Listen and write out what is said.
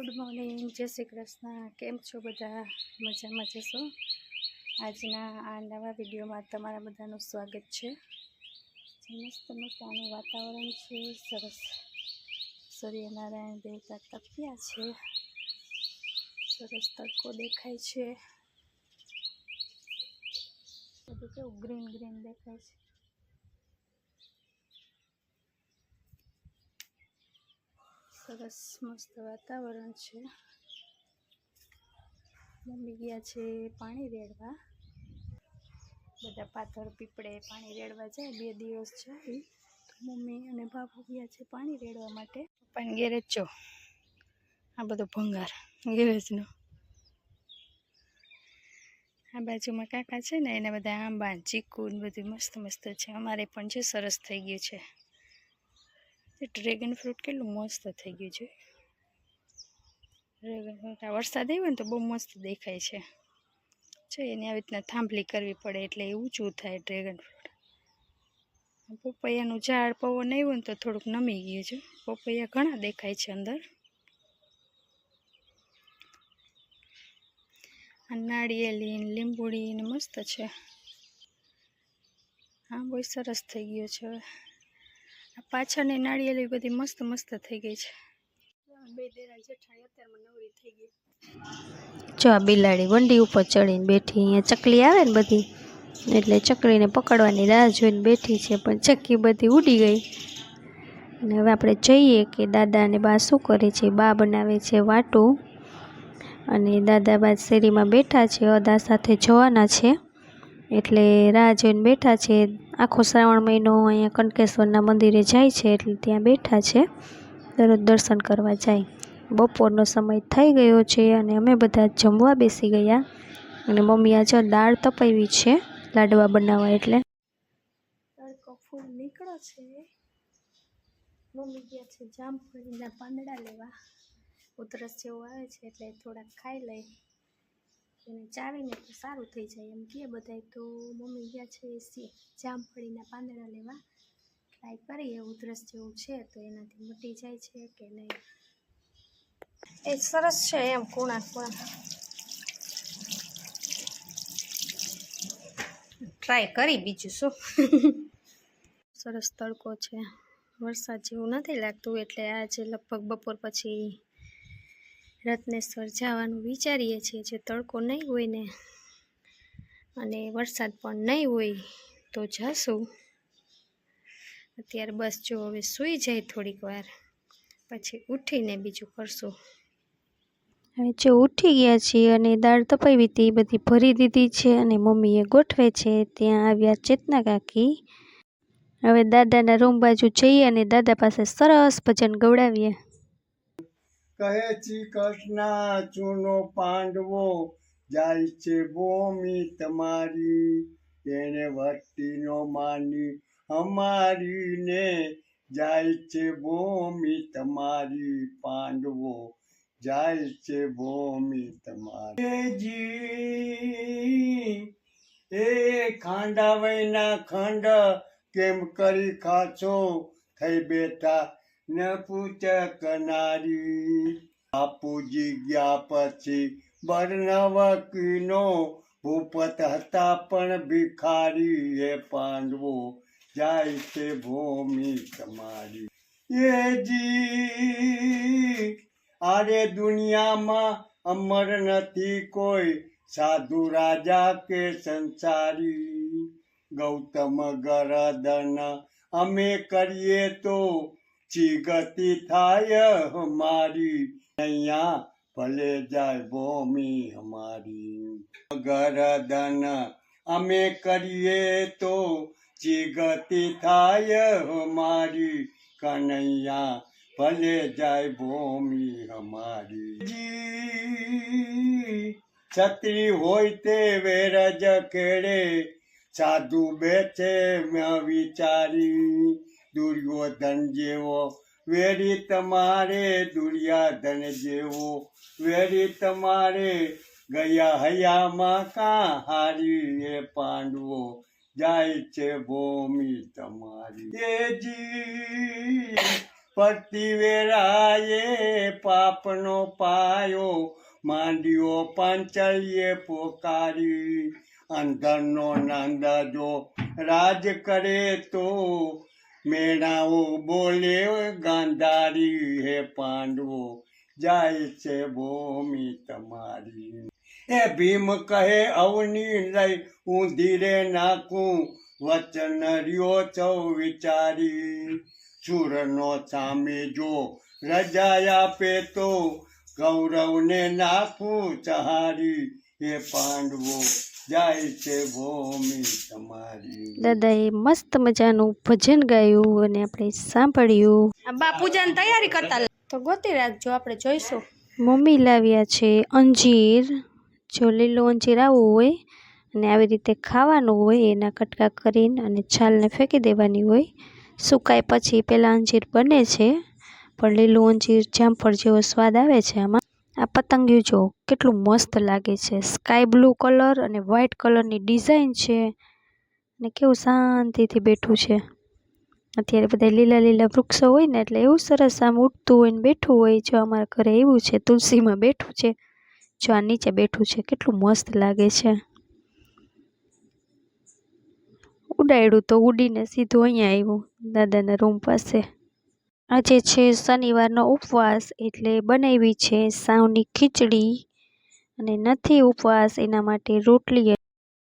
Good morning, જય શ્રી કૃષ્ણ. કેમ છો બધા? મજામાં જશો? આજના આ નવા વિડીયોમાં તમારા બધાનું સ્વાગત છે. મસ્ત મજાનું વાતાવરણ છે, સરસ. સૂર્યનારાયણ દેવતા તપ્યા છે. સરસ તડકો દેખાય છે. બધું કેવું ગ્રીન ગ્રીન દેખાય છે. સરસ મસ્ત વાતાવરણ છે. મમ્મી ગયા છે પાણી રેડવા. બધા પાથર પીપળે પાણી રેડવા જાય, બે દિવસ જાય. મમ્મી અને બાપુ ગયા છે પાણી રેડવા માટે. પપ્પાને ગેરેજ છો? આ બધો ભંગાર, ગેરેજનો. આ બાજુમાં કાકા છે ને, એને બધા આંબા ચીકુ ને બધું મસ્ત મસ્ત છે. અમારે પણ છે, સરસ થઈ ગયું છે. ડ્રેગન ફ્રૂટ કેટલું મસ્ત થઈ ગયું છે. ડ્રેગન ફ્રૂટ આ વરસાદ આવ્યો ને તો બહુ મસ્ત દેખાય છે. છે, એની આવી રીતના થાંભલી કરવી પડે એટલે એ ઊંચું થાય ડ્રેગન ફ્રૂટ પપૈયાનું ઝાડ પવન આવ્યો ને તો થોડુંક નમી ગયું છે. પપૈયા ઘણા દેખાય છે અંદર. નાળિયેલી ને લીંબુડી ને મસ્ત છે. હા બહુ સરસ થઈ ગયો છે હવે. પાછળની નાળિયેરી બધી મસ્ત મસ્ત થઈ ગઈ છે. જો આ બિલાડી વંડી ઉપર ચડીને બેઠી અહીંયા ચકલી આવે ને બધી એટલે ચકલીને પકડવાની રાહ જોઈને બેઠી છે પણ ચક્કી બધી ઉડી ગઈ. અને હવે આપણે જઈએ કે દાદા અને બા શું કરે છે બા બનાવે છે વાટું. અને દાદા બા શેરીમાં બેઠા છે અદા સાથે જવાના છે. એટલે રાહ જોઈને બેઠા છે. આખો શ્રાવણ મહિનો અહીંયા કનકેશ્વરના મંદિરે જાય છે એટલે ત્યાં બેઠા છે. દરરોજ દર્શન કરવા જાય. બપોરનો સમય થઈ ગયો છે અને અમે બધા જમવા બેસી ગયા. અને મમ્મી આજે દાળ તપાવી છે, લાડવા બનાવવા એટલે. ફૂલ નીકળો છે. મમ્મી ગયા છે જામફળીના પાંદડા લેવા. ઉધરસ જેવું આવે છે એટલે થોડાક ખાઈ લઈ. એને ચાવીને તો સારું થઈ જાય. એમ કહે બધાય, તો મમ્મી ગયા છે સી જામફળીના પાંદડા લેવા. ટ્રાય કરીએ ઉધરસ જેવું છે તો એનાથી મટી જાય છે કે નહીં? એ સરસ છે એમ, કુણા કુણા. ટ્રાય કરી બીજું શું? સરસ તડકો છે. વરસાદ જેવું નથી લાગતું એટલે આજે લગભગ બપોર પછી રત્નેશ્વર જવાનું વિચારીએ છીએ. જે તડકો નહીં હોય ને અને વરસાદ પણ નહીં હોય તો જશું. અત્યારે બસ જો હવે સૂઈ જાય થોડીક વાર, પછી ઉઠીને બીજું કરશું. હવે જો ઉઠી ગયા છીએ અને દાળ તપાવી હતી, એ બધી ભરી દીધી છે અને મમ્મીએ ગોઠવે છે. ત્યાં આવ્યા ચેતના કાકી. હવે દાદાના રૂમ બાજુ જઈએ અને દાદા પાસે સરસ ભજન ગવડાવીએ. કહે છે કૃષ્ણ, ચૂનો પાંડવો જાય છે ભૂમિ તમારી. એને વસ્તી નો માની, અમારીને જાય છે ભૂમિ તમારી પાંડવો, જાય છે ભૂમિ તમારી. જી, એ ખાંડા વૈના ખંડ કેમ કરી ખાચો થઈ બેઠા ન પૂછ કનારી બાપુજી ગયા પછી બરનવકીનો ભૂપત હતા પણ ભિખારી એ પાંડવો જાય છે ભૂમિ તમારી. એ જી, આરે દુનિયામાં અમર નથી કોઈ, સાધુ રાજા કે સંસારી. ગૌતમ ગરદન અમે કરીએ તો ચીગતિ થાય હમારી અહીંયા ભલે જાય ભૂમિ હમારી ગરદન અમે કરીએ તો ચીગતિ થાય હમારી કનૈયા ભલે જાય ભૂમિ હમારી જી છત્રી હોય તે વેરજ ખેડે સાધુ બેઠે મેં વિચારી દુર્યોધન જેવો વેરી તમારે દુર્યાધન જેવો વેરી તમારે ગયા હયામાં કાં હારી એ પાંડવો જાય છે ભૂમિ તમારી એ જી પતિવેરાએ પાપનો પાયો માંડ્યો પાંચલ્યે પોકારી અંધરનો નંદ જો રાજ કરે તો મેણાઓ બોલે ગાંધારી, હે પાંડવો, જાય છે ભૂમિ તમારી. એ ભીમ કહે, અવની લઈ હું ધીરે નાખું, વચન રહ્યો ચૌ વિચારી. સુરનો સામે જો રજા આપે તો ગૌરવને નાખું ચહારી, હે પાંડવો જાય છે ભૂમિ તમારી. દાદાએ મસ્ત મજાનું ભજન ગાયું અને આપણે સાંભળ્યું. આ બા પૂજાની તૈયારી કરતા તો ગોતી રાખજો આપણે જોઈશું. મમ્મી લાવ્યા છે અંજીર. જો લીલું અંજીર આવવું હોય અને આવી રીતે ખાવાનું હોય એના કટકા કરીને અને છાલને ફેંકી દેવાની હોય સુકાય પછી પહેલાં અંજીર બને છે. પણ લીલું અંજીર જામફળ જેવો સ્વાદ આવે છે આમાં. આ પતંગિયું જો કેટલું મસ્ત લાગે છે. સ્કાય બ્લુ કલર અને વ્હાઇટ કલરની ડિઝાઇન છે અને કેવું શાંતિથી બેઠું છે. અત્યારે બધા લીલા લીલા વૃક્ષો હોય ને એટલે એવું સરસ આમ ઉઠતું હોય ને બેઠું હોય જો અમારા ઘરે એવું છે, તુલસીમાં બેઠું છે. જો આ નીચે બેઠું છે, કેટલું મસ્ત લાગે છે. ઉડાડ્યું તો ઉડીને સીધું અહીંયા આવ્યું દાદાના રૂમ પાસે. આજે છે શનિવારનો ઉપવાસ એટલે બનાવી છે સાવની ખીચડી. અને નથી ઉપવાસ, એના માટે રોટલી